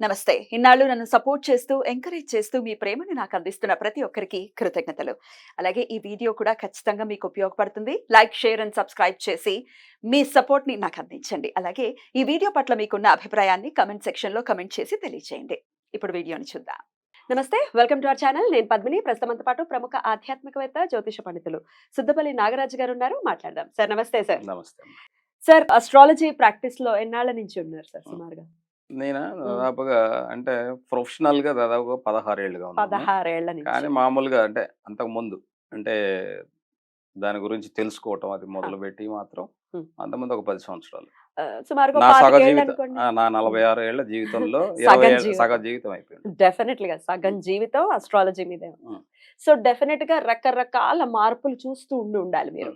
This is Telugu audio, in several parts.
నమస్తే. ఇన్నాళ్ళు నన్ను సపోర్ట్ చేస్తూ ఎంకరేజ్ చేస్తూ మీ ప్రేమని నాకు అందిస్తున్న ప్రతి ఒక్కరికి కృతజ్ఞతలు. అలాగే ఈ వీడియో కూడా ఖచ్చితంగా మీకు ఉపయోగపడుతుంది. లైక్ షేర్ అండ్ సబ్స్క్రైబ్ చేసి మీ సపోర్ట్ని నాకు అందించండి. అలాగే ఈ వీడియో పట్ల మీకున్న అభిప్రాయాన్ని కమెంట్ సెక్షన్లో కమెంట్ చేసి తెలియజేయండి ఇప్పుడు వీడియోని చూద్దాం. నమస్తే. Welcome to our channel. నేను పద్మిని. ప్రస్తుతంతో పాటు ప్రముఖ ఆధ్యాత్మికవేత్త జ్యోతిష పండితులు సుద్దపల్లి నాగరాజు గారు ఉన్నారు. మాట్లాడదాం. సార్ నమస్తే సార్. నమస్తే. సార్ అస్ట్రాలజీ ప్రాక్టీస్లో ఎన్నాళ్ళ నుంచి ఉన్నారు సార్ సుమారుగా? నేను? దాదాపుగా అంటే ప్రొఫెషనల్గా దాదాపుగా పదహారు ఏళ్ళుగా ఉన్నాను పదహారేళ్ళ కానీ మామూలుగా అంటే అంతకు ముందు అంటే దాని గురించి తెలుసుకోవటం అది మొదలు పెట్టి మాత్రం. అంతకుముందు ఒక పది సంవత్సరాలు. నా సగ జీవితం నా నలభై ఆరు ఏళ్ళ జీవితంలో సగం జీవితం. అయిపోయింది. డెఫినెట్లీ గా సగం జీవితం అస్ట్రాలజీ మీదే. సో డెఫినెట్గా రకరకాల మార్పులు చూస్తూ ఉండి ఉండాలి మీరు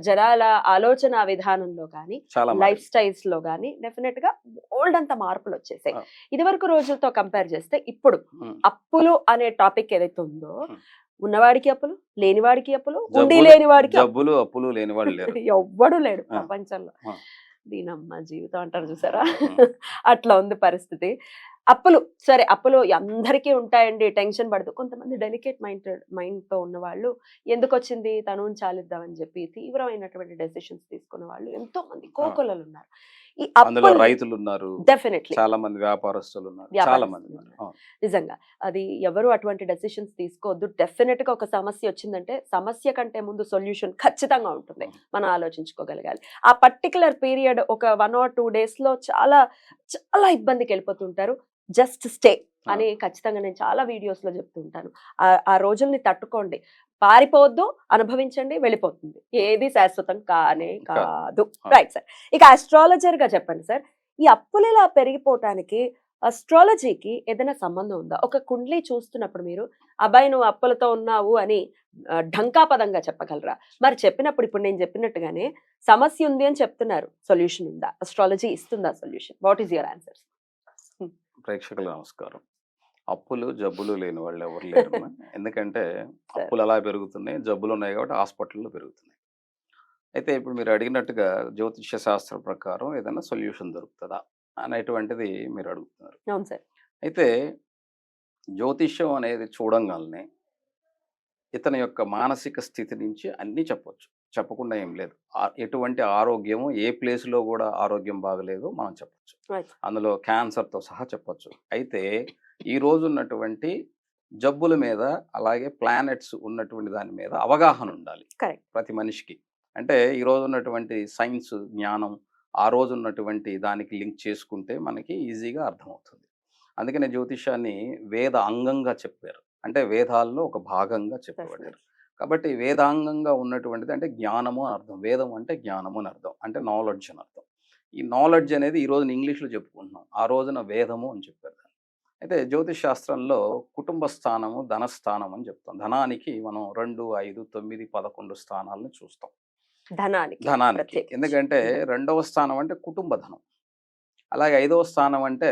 జనాల ఆలోచన విధానంలో కానీ లైఫ్ స్టైల్స్లో కానీ డెఫినెట్గా ఓల్డ్ అంత మార్పులు వచ్చేసాయి Ah. ఇదివరకు రోజులతో కంపేర్ చేస్తే ఇప్పుడు. అప్పులు అనే టాపిక్ ఏదైతే ఉందో. ఉన్నవాడికి అప్పులు లేనివాడికి అప్పులు ఉండి జబ్బులు- లేని వాడికి జబ్బులు అప్పులు లేని వాళ్ళు లేరు ఎవ్వడు లేడు. ప్రపంచంలో. దీనమ్మ జీవితం అంటారు చూసారా. అట్లా ఉంది పరిస్థితి. అప్పులు సరే అప్పులు అందరికీ ఉంటాయండి టెన్షన్ పడదు. కొంతమంది డెలికేట్ మైండ్ మైండ్తో ఉన్న వాళ్ళు ఎందుకు వచ్చింది తను చాలిద్దామని చెప్పి తీవ్రమైనటువంటి డెసిషన్స్ తీసుకున్న వాళ్ళు ఎంతో మంది కోకొల్లలు ఉన్నారు అందులో రైతులు ఉన్నారు డెఫినెట్లీ చాలా మంది వ్యాపారస్తులు ఉన్నారు. చాలా మంది. నిజంగా. అది ఎవరు అటువంటి డెసిషన్స్ తీసుకోవద్దు. డెఫినెట్గా ఒక సమస్య వచ్చిందంటే సమస్య కంటే ముందు సొల్యూషన్ ఖచ్చితంగా ఉంటుంది. మనం ఆలోచించుకోగలగాలి. ఆ పర్టికులర్ పీరియడ్ ఒక వన్ ఆర్ టూ డేస్లో చాలా చాలా ఇబ్బందికి వెళ్ళిపోతుంటారు. జస్ట్ స్టే అని ఖచ్చితంగా నేను చాలా వీడియోస్లో చెప్తుంటాను. ఆ రోజుల్ని తట్టుకోండి. పారిపోవద్దు అనుభవించండి వెళ్ళిపోతుంది. ఏది శాశ్వతం కానే కాదు. రైట్ సార్ ఇక astrologer గా చెప్పండి సార్ ఈ అప్పులు ఇలా పెరిగిపోవటానికి అస్ట్రాలజీకి ఏదైనా సంబంధం ఉందా? ఒక కుండ్లీ చూస్తున్నప్పుడు మీరు అబ్బాయి నువ్వు అప్పులతో ఉన్నావు అని ఆ, ఢంకాపదంగా చెప్పగలరా? మరి చెప్పినప్పుడు ఇప్పుడు నేను చెప్పినట్టుగానే సమస్య ఉంది అని చెప్తున్నారు. సొల్యూషన్ ఉందా? అస్ట్రాలజీ ఇస్తుందా solution what is your answers ప్రేక్షకులు నమస్కారం. అప్పులు జబ్బులు లేని వాళ్ళు ఎవరు లేరు ఎందుకంటే అప్పులు అలా పెరుగుతున్నాయి జబ్బులు ఉన్నాయి కాబట్టి హాస్పిటల్లో పెరుగుతున్నాయి. అయితే ఇప్పుడు మీరు అడిగినట్టుగా జ్యోతిష్య శాస్త్రం ప్రకారం ఏదైనా సొల్యూషన్ దొరుకుతుందా అనేటువంటిది మీరు అడుగుతున్నారు. అవును సార్. అయితే జ్యోతిష్యం అనేది చూడంగానే ఇతని యొక్క మానసిక స్థితి నుంచి అన్నీ చెప్పొచ్చు. చెప్పకుండా ఏం లేదు. ఎటువంటి ఆరోగ్యము ఏ ప్లేస్లో కూడా ఆరోగ్యం బాగలేదు మనం చెప్పొచ్చు. అందులో క్యాన్సర్తో సహా చెప్పొచ్చు. అయితే ఈ రోజు ఉన్నటువంటి జబ్బుల మీద అలాగే ప్లానెట్స్ ఉన్నటువంటి దాని మీద అవగాహన ఉండాలి. ప్రతి మనిషికి. అంటే ఈ రోజు ఉన్నటువంటి సైన్స్ జ్ఞానం ఆ రోజు ఉన్నటువంటి దానికి లింక్ చేసుకుంటే మనకి ఈజీగా అర్థమవుతుంది. అందుకనే జ్యోతిషాన్ని వేద అంగంగా చెప్పారు. అంటే వేదాల్లో ఒక భాగంగా చెప్పబడ్డారు. కాబట్టి వేదాంగంగా ఉన్నటువంటిది అంటే జ్ఞానము అని అర్థం. వేదం అంటే జ్ఞానము అని అర్థం. అంటే నాలెడ్జ్ అని అర్థం. ఈ నాలెడ్జ్ అనేది ఈ రోజున ఇంగ్లీష్లో చెప్పుకుంటున్నాం. ఆ రోజున వేదము అని చెప్పారు. అయితే జ్యోతిష్ శాస్త్రంలో కుటుంబ స్థానము ధనస్థానం అని చెప్తాం ధనానికి మనం రెండు ఐదు తొమ్మిది పదకొండు స్థానాలను చూస్తాం ధనానికి ధనానికి. ఎందుకంటే రెండవ స్థానం అంటే కుటుంబ ధనం అలాగే ఐదవ స్థానం అంటే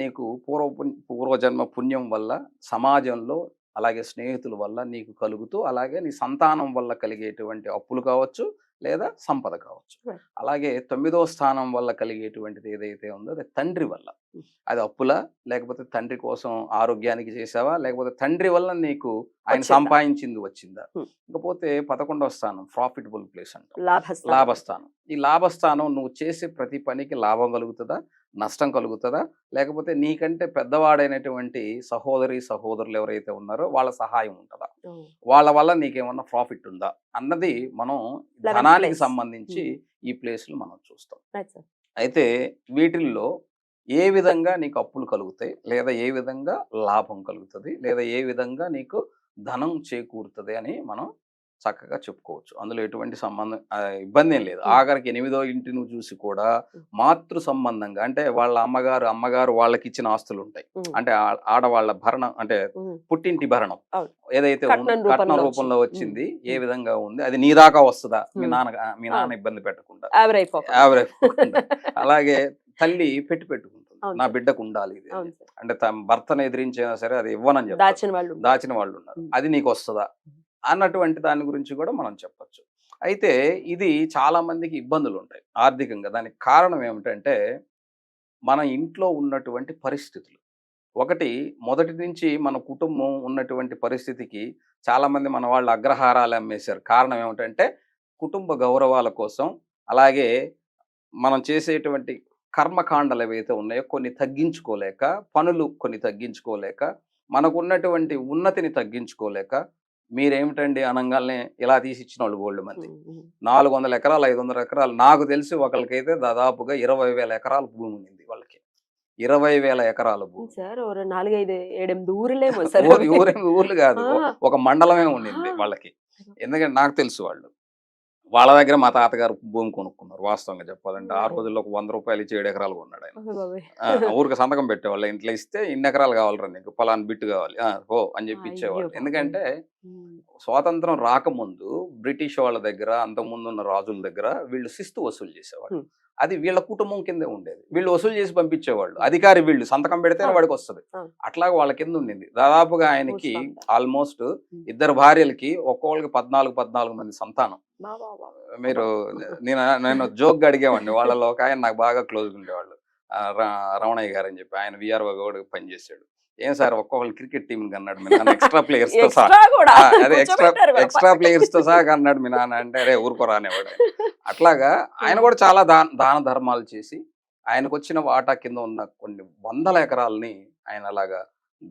నీకు పూర్వ పూర్వజన్మ పుణ్యం వల్ల సమాజంలో అలాగే స్నేహితుల వల్ల నీకు కలుగుతూ అలాగే నీ సంతానం వల్ల కలిగేటువంటి అప్పులు కావచ్చు లేదా సంపద కావచ్చు. అలాగే తొమ్మిదవ స్థానం వల్ల కలిగేటువంటిది ఏదైతే ఉందో అది తండ్రి వల్ల. అది అప్పులా? లేకపోతే తండ్రి కోసం ఆరోగ్యానికి చేసావా? లేకపోతే తండ్రి వల్ల నీకు ఆయన? సంపాదించింది వచ్చిందా. ఇకపోతే పదకొండవ స్థానం ప్రాఫిటబుల్ ప్లేస్ అంటాం. లాభస్థానం. ఈ లాభస్థానం నువ్వు చేసే ప్రతి పనికి లాభం కలుగుతుందా? నష్టం కలుగుతుందా? లేకపోతే నీకంటే పెద్దవాడైనటువంటి సహోదరి సహోదరులు ఎవరైతే ఉన్నారో వాళ్ళ సహాయం ఉంటుందా. వాళ్ళ వల్ల నీకేమన్నా ప్రాఫిట్ ఉందా? అన్నది మనం ధనానికి. సంబంధించి ఈ ప్లేస్లు మనం చూస్తాం. అయితే వీటిల్లో ఏ విధంగా నీకు అప్పులు కలుగుతాయి లేదా ఏ విధంగా లాభం కలుగుతుంది లేదా ఏ విధంగా నీకు ధనం చేకూరుతుంది అని మనం చక్కగా చెప్పుకోవచ్చు అందులో ఎటువంటి సంబంధం ఇబ్బంది ఏం లేదు. ఆఖరికి ఎనిమిదో ఇంటిని చూసి కూడా మాతృ సంబంధంగా అంటే వాళ్ళ అమ్మగారు అమ్మగారు వాళ్ళకి ఇచ్చిన ఆస్తులు ఉంటాయి. అంటే ఆడవాళ్ళ భరణం అంటే. పుట్టింటి భరణం. ఏదైతే కట్నం రూపంలో వచ్చింది. ఏ. విధంగా ఉంది అది నీ దాకా వస్తుందా మీ. నాన్న మీ నాన్న. ఇబ్బంది పెట్టకుండా. అలాగే తల్లి పెట్టి పెట్టుకుంటుంది. నా. బిడ్డకు ఉండాలి ఇది. అంటే భర్తను ఎదిరించినా సరే అది ఇవ్వనని చెప్తారు. దాచిన వాళ్ళు ఉన్నారు. దాచిన వాళ్ళు ఉన్నారు. అది నీకు వస్తుందా? అన్నటువంటి దాని గురించి కూడా మనం చెప్పొచ్చు. అయితే ఇది చాలా మందికి ఇబ్బందులు ఉంటాయి ఆర్థికంగా. దానికి కారణం ఏమిటంటే మన ఇంట్లో ఉన్నటువంటి పరిస్థితులు. ఒకటి మొదటి నుంచి మన కుటుంబం ఉన్నటువంటి పరిస్థితికి చాలామంది మన వాళ్ళు అగ్రహారాలు అమ్మేశారు. కారణం ఏమిటంటే కుటుంబ గౌరవాల కోసం అలాగే మనం చేసేటువంటి కర్మకాండలు ఏవైతే ఉన్నాయో కొన్ని తగ్గించుకోలేక పనులు కొన్ని తగ్గించుకోలేక మనకు ఉన్నటువంటి ఉన్నతిని తగ్గించుకోలేక మీరేమిటండి అనంగాల్నే ఇలా తీసి ఇచ్చిన వాళ్ళు గోల్డ్ మంది? నాలుగు వందల ఎకరాలు ఐదు వందల ఎకరాలు. నాకు తెలిసి ఒకరికైతే దాదాపుగా ఇరవై వేల ఎకరాల భూమి ఉంది వాళ్ళకి. ఇరవై వేల ఎకరాల భూమి. సార్ నాలుగైదు ఏడెనిమిది ఊర్లేమో ఊర్లు కాదు. ఒక మండలమే ఉండింది. వాళ్ళకి. ఎందుకంటే నాకు తెలుసు వాళ్ళు. వాళ్ళ దగ్గర మా తాతగారు భూమి కొనుక్కున్నారు వాస్తవంగా చెప్పాలంటే ఆ. రోజుల్లో ఒక వంద రూపాయలు ఇచ్చి ఏడు ఎకరాలు కొన్నాడు ఆయన ఊరికి సంతకం పెట్టేవాళ్ళు ఇంట్లో ఇస్తే ఇన్ని ఎకరాలు కావాలరా నీకు పలానా బిట్టు కావాలి ఓ అని చెప్పి ఇచ్చేవాళ్ళు. ఎందుకంటే. స్వాతంత్రం రాకముందు బ్రిటిష్ వాళ్ళ దగ్గర అంతకుముందు ఉన్న రాజుల దగ్గర వీళ్ళు శిస్తు వసూలు చేసేవాళ్ళు. అది వీళ్ళ కుటుంబం కిందే ఉండేది. వీళ్ళు వసూలు చేసి పంపించేవాళ్ళు. అధికారి వీళ్ళు సంతకం పెడితే. వాడికి వస్తుంది. అట్లాగా వాళ్ళ కింద ఉండింది. దాదాపుగా ఆయనకి. ఆల్మోస్ట్ ఇద్దరు భార్యలకి ఒక్కొక్కరికి పద్నాలుగు పద్నాలుగు మంది సంతానం. మీరు నేను నేను జోక్ అడిగేవాడిని. వాళ్ళలో ఒక ఆయన నాకు బాగా క్లోజ్ ఉండేవాళ్ళు. రమణయ్య గారు అని చెప్పి ఆయన విఆర్ఓ కూడా పనిచేసాడు ఏం సార్ ఒక్కొక్కరు క్రికెట్ టీం అన్నాడు మీ నాన్న ఎక్స్ట్రా ప్లేయర్స్తో సహా అదే ఎక్స్ట్రా ఎక్స్ట్రా. ప్లేయర్స్తో సహా అన్నాడు మీ నాన్న అంటే అరే ఊరుకోరానేవాడు. అట్లాగా ఆయన కూడా చాలా దాన దాన ధర్మాలు చేసి ఆయనకు వచ్చిన వాటా కింద ఉన్న కొన్ని వందల ఎకరాలని ఆయన అలాగా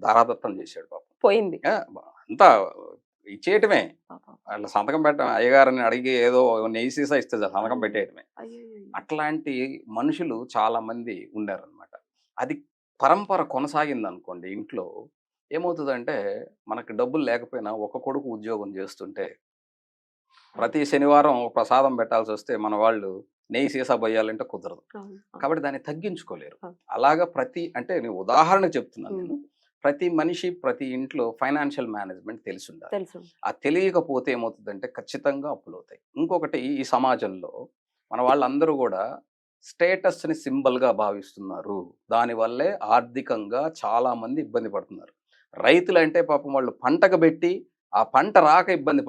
ధారాదత్తం చేశాడు పాపం పోయింది అంతా ఇచ్చేయటమే. వాళ్ళ సంతకం పెట్టడం అయ్యగారిని అడిగి ఏదో నెయ్యి సీసా ఇస్తే సంతకం పెట్టేయటమే. అట్లాంటి మనుషులు చాలా మంది ఉండారనమాట అది పరంపర కొనసాగింది అనుకోండి ఇంట్లో ఏమవుతుందంటే మనకి డబ్బులు లేకపోయినా ఒక కొడుకు ఉద్యోగం చేస్తుంటే ప్రతి శనివారం ప్రసాదం పెట్టాల్సి వస్తే మన వాళ్ళు నెయ్యి సీసా పోయాలంటే కుదరదు. కాబట్టి దాన్ని తగ్గించుకోలేరు. అలాగా ప్రతి అంటే నేను ఉదాహరణ చెప్తున్నాను. నేను. ప్రతి మనిషి ప్రతి ఇంట్లో ఫైనాన్షియల్ మేనేజ్మెంట్ తెలిసి ఉండాలి ఆ తెలియకపోతే ఏమవుతుందంటే ఖచ్చితంగా అప్పులు అవుతాయి ఇంకొకటి ఈ సమాజంలో మన వాళ్ళందరూ కూడా స్టేటస్ని సింబల్గా భావిస్తున్నారు. దానివల్లే ఆర్థికంగా చాలా మంది ఇబ్బంది పడుతున్నారు. రైతులు అంటే పాపం వాళ్ళు పంటకు పెట్టి ఆ పంట రాక ఇబ్బంది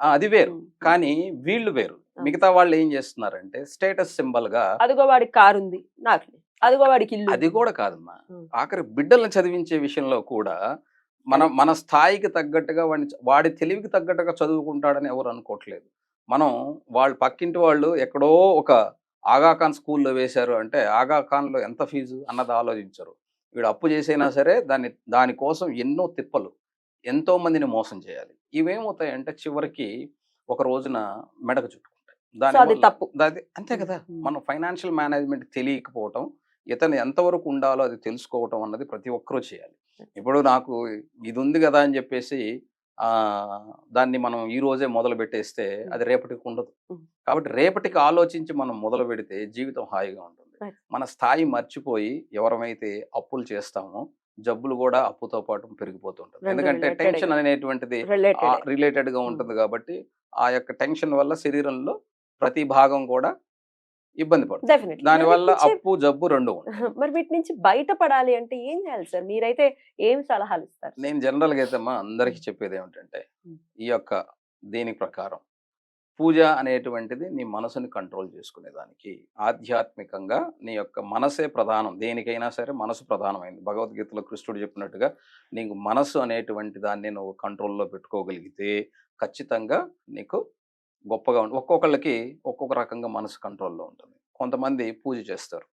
ఆ, అది వేరు. కానీ వీళ్ళు వేరు. మిగతా వాళ్ళు ఏం చేస్తున్నారంటే స్టేటస్ సింబల్గా అదిగో వాడికి కారు ఉంది నాకు. అదిగో వాడికి అది కూడా కాదమ్మా. ఆఖరి బిడ్డలను చదివించే విషయంలో కూడా మన మన స్థాయికి తగ్గట్టుగా వాడిని వాడి తెలివికి తగ్గట్టుగా చదువుకుంటాడని ఎవరు అనుకోవట్లేదు. మనం వాళ్ళు పక్కింటి వాళ్ళు ఎక్కడో ఒక ఆగాఖాన్ స్కూల్లో వేశారు అంటే ఆగాఖాన్లో ఎంత ఫీజు అన్నది ఆలోచించరు. వీడు అప్పు చేసైనా సరే దాన్ని దానికోసం ఎన్నో తిప్పలు ఎంతో మందిని మోసం చేయాలి. ఇవేమవుతాయంటే చివరికి ఒక రోజున మెడకు చుట్టుకుంటాయి. దానివల్ల- తప్పు. అంతే కదా. మనం ఫైనాన్షియల్ మేనేజ్మెంట్ తెలియకపోవటం ఇతను ఎంతవరకు ఉండాలో అది తెలుసుకోవటం అన్నది ప్రతి ఒక్కరూ చేయాలి. ఇప్పుడు నాకు ఇది ఉంది కదా అని చెప్పేసి దాన్ని మనం ఈ రోజే మొదలు పెట్టేస్తే అది రేపటికి ఉండదు. కాబట్టి రేపటికి ఆలోచించి మనం మొదలు పెడితే జీవితం హాయిగా ఉంటుంది. మన స్థాయి మర్చిపోయి ఎవరమైతే అప్పులు చేస్తామో జబ్బులు కూడా అప్పుతో పాటు పెరిగిపోతుంటుంది ఎందుకంటే టెన్షన్ అనేటువంటిది రిలేటెడ్గా ఉంటుంది కాబట్టి ఆ యొక్క టెన్షన్ వల్ల శరీరంలో ప్రతి భాగం కూడా ఇబ్బంది పడుతుంది దానివల్ల అప్పు జబ్బు రెండు మరి వీటి నుంచి బయటపడాలి అంటే ఏం చేయాలి సార్? మీరైతే ఏం సలహాలు ఇస్తారు? నేను జనరల్గా అయితే అమ్మా అందరికి చెప్పేది ఏమిటంటే. ఈ యొక్క దీని ప్రకారం పూజ అనేటువంటిది నీ మనసుని కంట్రోల్ చేసుకునేదానికి ఆధ్యాత్మికంగా నీ యొక్క మనసే ప్రధానం. దేనికైనా సరే మనసు ప్రధానమైంది. భగవద్గీతలో కృష్ణుడు చెప్పినట్టుగా నీకు మనసు అనేటువంటి దాన్ని నువ్వు కంట్రోల్లో పెట్టుకోగలిగితే ఖచ్చితంగా నీకు గొప్పగా ఉంటుంది ఒక్కొక్కళ్ళకి ఒక్కొక్క రకంగా మనసు కంట్రోల్లో ఉంటుంది. కొంతమంది పూజ చేస్తారు.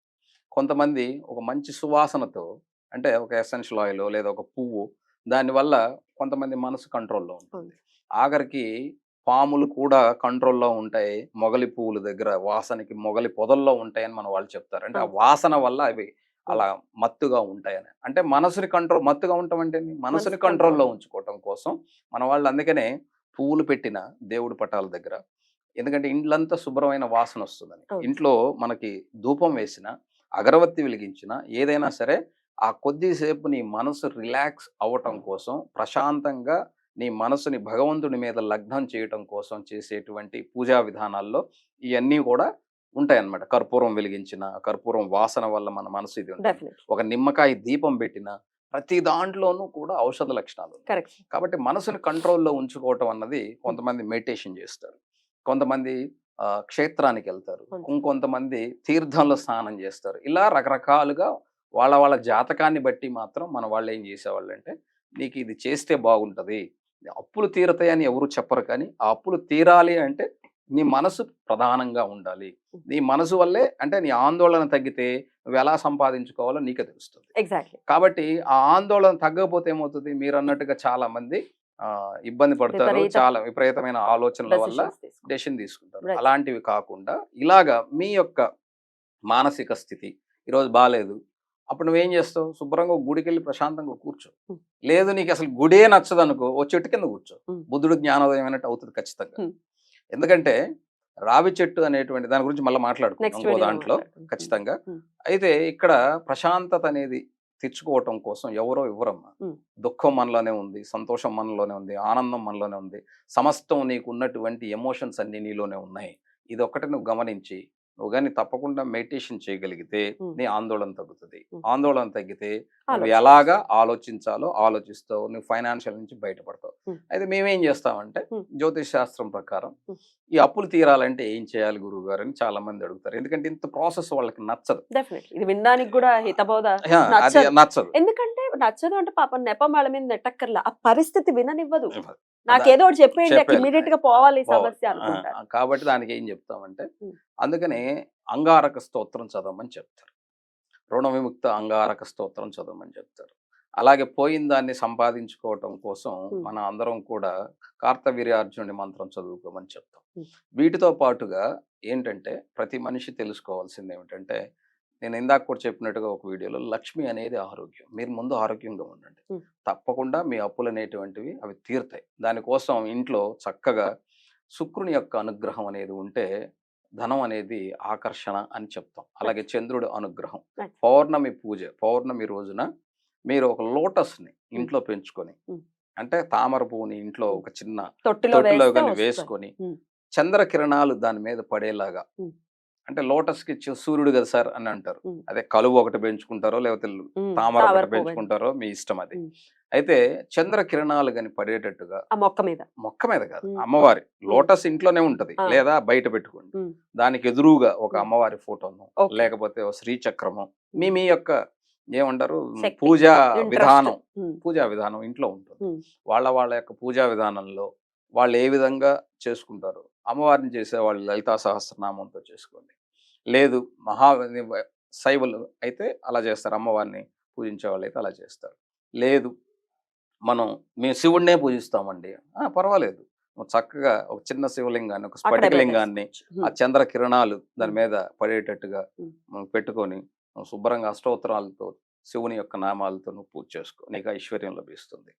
కొంతమంది ఒక మంచి సువాసనతో అంటే ఒక ఎసెన్షియల్ ఆయిల్ లేదా ఒక పువ్వు దానివల్ల కొంతమంది మనసు కంట్రోల్లో ఉంటుంది. ఆఖరికి పాములు కూడా కంట్రోల్లో ఉంటాయి. మొగలి పువ్వుల దగ్గర వాసనకి మొగలి పొదల్లో ఉంటాయని మన వాళ్ళు చెప్తారు. అంటే ఆ. వాసన వల్ల అవి అలా మత్తుగా ఉంటాయని. అంటే మనసుని కంట్రోల్ మత్తుగా ఉండటం అంటే? మనసుని మనసు కంట్రోల్లో. ఉంచుకోవటం కోసం మన వాళ్ళు అందుకనే పువ్వులు పెట్టిన దేవుడి పటాల దగ్గర. ఎందుకంటే ఇండ్లంతా శుభ్రమైన వాసన వస్తుందని. ఇంట్లో మనకి ధూపం వేసిన అగరవత్తి వెలిగించిన ఏదైనా సరే ఆ కొద్దిసేపు నీ మనసు రిలాక్స్ అవ్వటం కోసం ప్రశాంతంగా నీ మనసుని భగవంతుడి మీద లగ్నం చేయటం కోసం చేసేటువంటి పూజా విధానాల్లో ఇవన్నీ కూడా ఉంటాయన్నమాట. కర్పూరం వెలిగించిన కర్పూరం వాసన వల్ల మన మనసు ఇది ఉంటుంది. ఒక నిమ్మకాయ దీపం పెట్టిన ప్రతి దాంట్లోనూ కూడా ఔషధ లక్షణాలు కాబట్టి మనసుని కంట్రోల్లో ఉంచుకోవటం అన్నది కొంతమంది మెడిటేషన్ చేస్తారు. కొంతమంది ఆ, క్షేత్రానికి వెళ్తారు. ఇంకొంతమంది తీర్థంలో స్నానం చేస్తారు. ఇలా రకరకాలుగా వాళ్ళ వాళ్ళ జాతకాన్ని బట్టి మాత్రం మన వాళ్ళు ఏం చేసేవాళ్ళు అంటే నీకు ఇది చేస్తే బాగుంటది. అప్పులు తీరతాయని ఎవరు చెప్పరు కానీ ఆ అప్పులు తీరాలి అంటే నీ మనసు ప్రధానంగా ఉండాలి. నీ మనసు వల్లే అంటే నీ ఆందోళన తగ్గితే నువ్వు ఎలా సంపాదించుకోవాలో నీకే తెలుస్తుంది. ఎగ్జాక్ట్లీ. కాబట్టి ఆ ఆందోళన తగ్గకపోతే ఏమవుతుంది? మీరు అన్నట్టుగా చాలా మంది ఆ, ఇబ్బంది పడతారు. చాలా విపరీతమైన ఆలోచనల వల్ల డెసిషన్ తీసుకుంటారు. అలాంటివి కాకుండా ఇలాగా మీ యొక్క మానసిక స్థితి ఈరోజు బాగాలేదు అప్పుడు నువ్వేం చేస్తావు? శుభ్రంగా గుడికి వెళ్ళి ప్రశాంతంగా కూర్చో. లేదు నీకు అసలు గుడే నచ్చదు అనుకో ఓ చెట్టు కింద కూర్చో. బుద్ధుడు జ్ఞానోదయం అయినట్టు అవుతుంది ఖచ్చితంగా. ఎందుకంటే రావి చెట్టు అనేటువంటి దాని గురించి మళ్ళీ మాట్లాడుకుంటాం దాంట్లో ఖచ్చితంగా. అయితే ఇక్కడ ప్రశాంతత అనేది తెచ్చుకోవటం కోసం ఎవరో ఇవ్వరమ్మా. దుఃఖం మనలోనే ఉంది సంతోషం మనలోనే ఉంది ఆనందం మనలోనే ఉంది సమస్తం నీకు ఉన్నటువంటి ఎమోషన్స్ అన్ని నీలోనే ఉన్నాయి ఇది ఒక్కటి నువ్వు గమనించి నువ్వు కానీ తప్పకుండా మెడిటేషన్ చేయగలిగితే. నీ ఆందోళన తగ్గుతుంది. ఆందోళన తగ్గితే నువ్వు. ఎలాగా ఆలోచించాలో ఆలోచిస్తావు నువ్వు ఫైనాన్షియల్ నుంచి బయటపడతావు. అయితే మేమేం చేస్తామంటే. జ్యోతిష్ శాస్త్రం ప్రకారం. ఈ అప్పులు తీరాలంటే ఏం చేయాలి గురువు గారు అని చాలా మంది అడుగుతారు ఎందుకంటే ఇంత ప్రాసెస్ వాళ్ళకి నచ్చదు ఇది వినడానికి కూడా హితబోధ నచ్చదు. ఎందుకంటే నచ్చదు అంటే పాపం నెపం వాళ్ళ మీద నెట్టక్కర్లా ఆ పరిస్థితి విననివ్వదు నాకేదో చెప్పేయండి. ఇమీడియట్గా పోవాలి. సమస్య కాబట్టి దానికి ఏం చెప్తామంటే. అందుకనే అంగారక స్తోత్రం చదవమని చెప్తారు రుణ విముక్త అంగారక స్తోత్రం చదవమని చెప్తారు అలాగే పోయిన దాన్ని సంపాదించుకోవటం కోసం. మన అందరం కూడా కార్తవీర్యార్జునుడి మంత్రం చదువుకోమని చెప్తాం. వీటితో పాటుగా ఏంటంటే ప్రతి మనిషి తెలుసుకోవాల్సింది ఏమిటంటే నేను ఇందాక కూడా చెప్పినట్టుగా ఒక వీడియోలో లక్ష్మి అనేది ఆరోగ్యం మీరు ముందు ఆరోగ్యంగా ఉండండి. తప్పకుండా మీ అప్పులు అనేటువంటివి అవి తీరుతాయి దానికోసం ఇంట్లో చక్కగా శుక్రుని యొక్క అనుగ్రహం అనేది ఉంటే ధనం అనేది ఆకర్షణ అని చెప్తాం అలాగే చంద్రుడి అనుగ్రహం. పౌర్ణమి పూజ పౌర్ణమి రోజున మీరు ఒక లోటస్ని ఇంట్లో పెంచుకొని. అంటే తామర పువ్వుని ఇంట్లో ఒక చిన్న తొట్టిలో కానీ. వేసుకొని Hmm. చంద్ర కిరణాలు దాని మీద పడేలాగా. అంటే లోటస్కి సూర్యుడు కదా సార్ అని అంటారు. అదే కలువు ఒకటి పెంచుకుంటారో లేకపోతే తామర ఒకటి. పెంచుకుంటారో మీ ఇష్టం అది. అయితే చంద్ర కిరణాలు కానీ పడేటట్టుగా ఆ మొక్క మీద మొక్క మీద కాదు. అమ్మవారి లోటస్ ఇంట్లోనే ఉంటది. లేదా బయట పెట్టుకోండి. దానికి ఎదురుగా ఒక. అమ్మవారి ఫోటోను. లేకపోతే ఒక శ్రీచక్రము మీ మీ యొక్క ఏమంటారు. పూజా. విధానం పూజా విధానం ఇంట్లో ఉంటుంది. వాళ్ళ వాళ్ళ యొక్క పూజా విధానంలో వాళ్ళు ఏ విధంగా చేసుకుంటారు అమ్మవారిని చేసే వాళ్ళు లలితా సహస్రనామంతో చేసుకోండి లేదు మహా శైవులు అయితే అలా చేస్తారు అమ్మవారిని పూజించే వాళ్ళు అయితే అలా చేస్తారు లేదు మనం మేము శివుడినే పూజిస్తామండి ఆ, పర్వాలేదు చక్కగా ఒక చిన్న శివలింగాన్ని ఒక స్ఫటికలింగాన్ని. ఆ చంద్ర కిరణాలు దాని. మీద పడేటట్టుగా. మనం పెట్టుకొని శుభ్రంగా అష్టోత్తరాలతో శివుని యొక్క నామాలతో నువ్వు పూజ చేసుకో నీకు ఐశ్వర్యం లభిస్తుంది.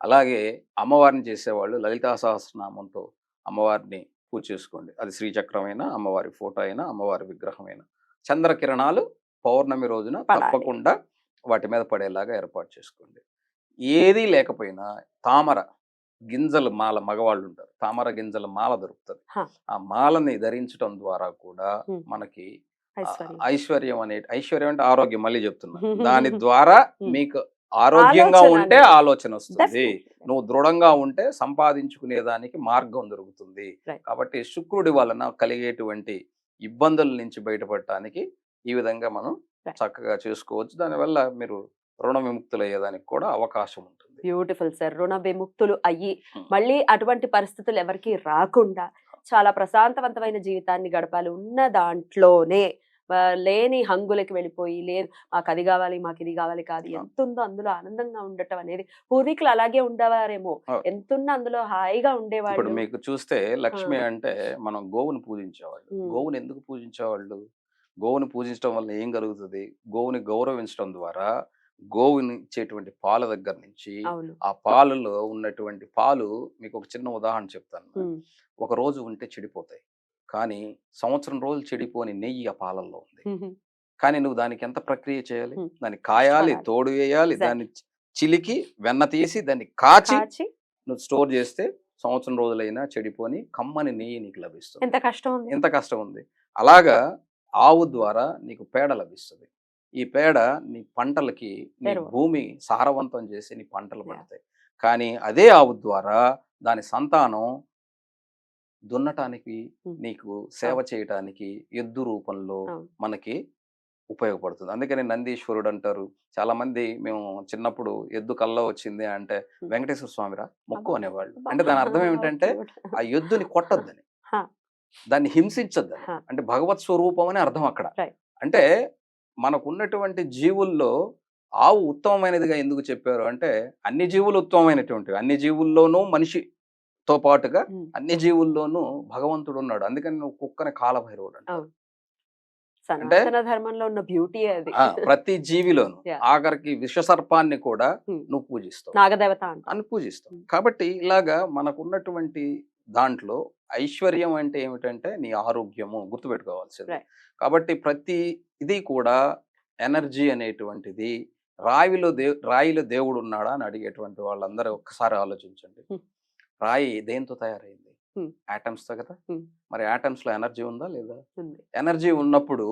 అలాగే అమ్మవారిని చేసేవాళ్ళు లలితా సహస్రనామంతో అమ్మవారిని పూజ చేసుకోండి అది శ్రీచక్రమైనా అమ్మవారి ఫోటో అయినా అమ్మవారి విగ్రహం అయినా చంద్ర కిరణాలు పౌర్ణమి రోజున. తప్పకుండా వాటి మీద పడేలాగా ఏర్పాటు చేసుకోండి ఏదీ లేకపోయినా తామర గింజలు మాల మగవాళ్ళు ఉంటారు తామర గింజల మాల దొరుకుతుంది. ఆ మాలని ధరించడం ద్వారా కూడా. మనకి ఐశ్వర్యం. అనే ఐశ్వర్యం అంటే ఆరోగ్యం మళ్ళీ చెప్తున్నా దాని ద్వారా. మీకు ఆరోగ్యంగా ఉంటే. ఆలోచన వస్తుంది. నువ్వు దృఢంగా ఉంటే సంపాదించుకునే దానికి మార్గం దొరుకుతుంది. కాబట్టి శుక్రుడి వలన కలిగేటువంటి ఇబ్బందుల నుంచి బయటపడటానికి ఈ విధంగా మనం. చక్కగా చేసుకోవచ్చు దానివల్ల మీరు రుణ విముక్తులు అయ్యేదానికి కూడా అవకాశం ఉంటుంది బ్యూటిఫుల్ సార్ రుణ విముక్తులు అయ్యి. మళ్ళీ అటువంటి పరిస్థితులు ఎవరికి రాకుండా చాలా ప్రశాంతవంతమైన జీవితాన్ని గడపాలి ఉన్న దాంట్లోనే లేని హంగులకి వెళ్ళిపోయి లేదు మాకు అది కావాలి మాకు ఇది కావాలి కాదు. ఎంత ఉందో అందులో ఆనందంగా ఉండటం అనేది పూర్వీకులు అలాగే ఉండేవారేమో అవును. ఎంత ఉన్నా అందులో హాయిగా ఇప్పుడు ఉండేవాళ్ళు మీకు చూస్తే లక్ష్మి. అంటే మనం గోవుని పూజించేవాళ్ళు. గోవుని ఎందుకు పూజించేవాళ్ళు గోవుని పూజించడం వల్ల ఏం కలుగుతుంది గోవుని గౌరవించడం ద్వారా గోవుని ఇచ్చేటువంటి పాల దగ్గర నుంచి ఆ పాలలో ఉన్నటువంటి పాలు మీకు ఒక చిన్న ఉదాహరణ చెప్తాను ఒక రోజు ఉంటే చెడిపోతాయి. కానీ సంవత్సరం రోజులు చెడిపోని నెయ్యి ఆ పాలల్లో ఉంది. కానీ నువ్వు దానికి ఎంత ప్రక్రియ చేయాలి. దాన్ని కాయాలి. తోడు వేయాలి. దాన్ని చిలికి వెన్న తీసి దాన్ని కాచి కాచి నువ్వు స్టోర్ చేస్తే సంవత్సరం రోజులైనా చెడిపోని కమ్మని నెయ్యి నీకు లభిస్తుంది. ఎంత కష్టం ఉంది. ఎంత కష్టం ఉంది? అలాగా ఆవు ద్వారా నీకు పేడ లభిస్తుంది. ఈ పేడ నీ పంటలకి నీ. భూమి సారవంతం చేసి నీ పంటలు. పడతాయి కానీ అదే ఆవు ద్వారా దాని సంతానం దున్నటానికి. నీకు సేవ చేయటానికి ఎద్దు రూపంలో. మనకి ఉపయోగపడుతుంది అందుకని నందీశ్వరుడు అంటారు చాలా మంది మేము చిన్నప్పుడు ఎద్దు కల్లో వచ్చింది అంటే. వెంకటేశ్వర స్వామిరా మొక్కు. అనేవాళ్ళు అంటే దాని అర్థం ఏమిటంటే ఆ ఎద్దుని కొట్టద్దని. దాన్ని హింసించద్దని. అంటే భగవత్ స్వరూపం అని అర్థం అక్కడ. అంటే మనకున్నటువంటి జీవుల్లో ఆవు ఉత్తమమైనదిగా ఎందుకు చెప్పారు అంటే అన్ని జీవులు ఉత్తమమైనటువంటివి. అన్ని జీవుల్లోనూ మనిషితో పాటుగా. అన్ని జీవుల్లోనూ భగవంతుడు ఉన్నాడు అందుకని నువ్వు కుక్కని కాలభైరవుడు. సనాతన ధర్మంలో ఉన్న బ్యూటీ అది. ప్రతి జీవిలోను. ఆఖరికి విషసర్పాన్ని కూడా. నువ్వు పూజిస్తావు. నాగదేవత అంట అని పూజిస్తాం కాబట్టి ఇలాగా మనకున్నటువంటి దాంట్లో ఐశ్వర్యం అంటే ఏమిటంటే నీ ఆరోగ్యము గుర్తుపెట్టుకోవాల్సింది. కాబట్టి ప్రతి ఇది కూడా ఎనర్జీ అనేటువంటిది రాయిలో దే రాయిలో దేవుడు ఉన్నాడా అని అడిగేటువంటి వాళ్ళందరూ ఒక్కసారి ఆలోచించండి. రాయి దేంతో తయారైంది? తో కదా. మరి atoms లో ఎనర్జీ ఉందా లేదా? ఎనర్జీ ఉన్నప్పుడు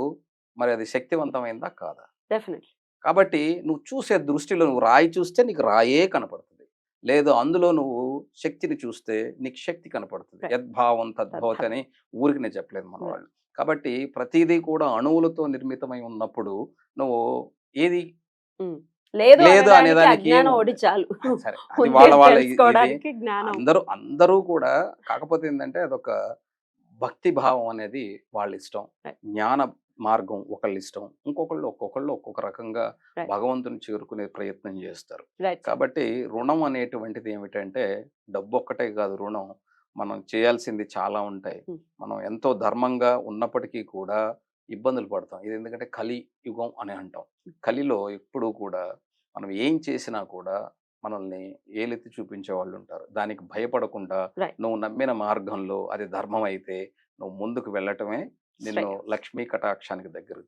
మరి అది శక్తివంతమైందా కాదా? డెఫినెట్లీ. కాబట్టి నువ్వు చూసే దృష్టిలో నువ్వు రాయి చూస్తే నీకు రాయే కనపడుతుంది. లేదు అందులో నువ్వు శక్తిని చూస్తే నీకు శక్తి కనపడుతుంది. యద్భావం తద్భవతి అని ఊరికి నేను చెప్పలేదు మన. వాళ్ళు కాబట్టి ప్రతిదీ కూడా అణువులతో నిర్మితమై ఉన్నప్పుడు నువ్వు ఏది లేదు లేదు అనేదానికి సరే వాళ్ళ వాళ్ళ అందరూ అందరూ కూడా కాకపోతే ఏంటంటే అదొక భక్తి భావం అనేది వాళ్ళ ఇష్టం. జ్ఞాన మార్గం ఒకళ్ళ ఇష్టం ఇంకొకళ్ళు ఒక్కొక్కళ్ళు ఒక్కొక్క రకంగా. భగవంతుని చేరుకునే ప్రయత్నం చేస్తారు. కాబట్టి రుణం అనేటువంటిది ఏమిటంటే డబ్బు ఒక్కటే కాదు రుణం. మనం చేయాల్సింది చాలా ఉంటాయి. మనం ఎంతో ధర్మంగా ఉన్నప్పటికీ కూడా ఇబ్బందులు పడతాం. ఇది ఎందుకంటే కలి యుగం అని అంటాం. కలిలో ఎప్పుడూ కూడా మనం ఏం చేసినా కూడా మనల్ని ఏలెత్తి చూపించే వాళ్ళు ఉంటారు. దానికి భయపడకుండా. నువ్వు నమ్మిన మార్గంలో అది ధర్మం అయితే నువ్వు ముందుకు వెళ్ళటమే నిన్ను లక్ష్మీ కటాక్షానికి దగ్గర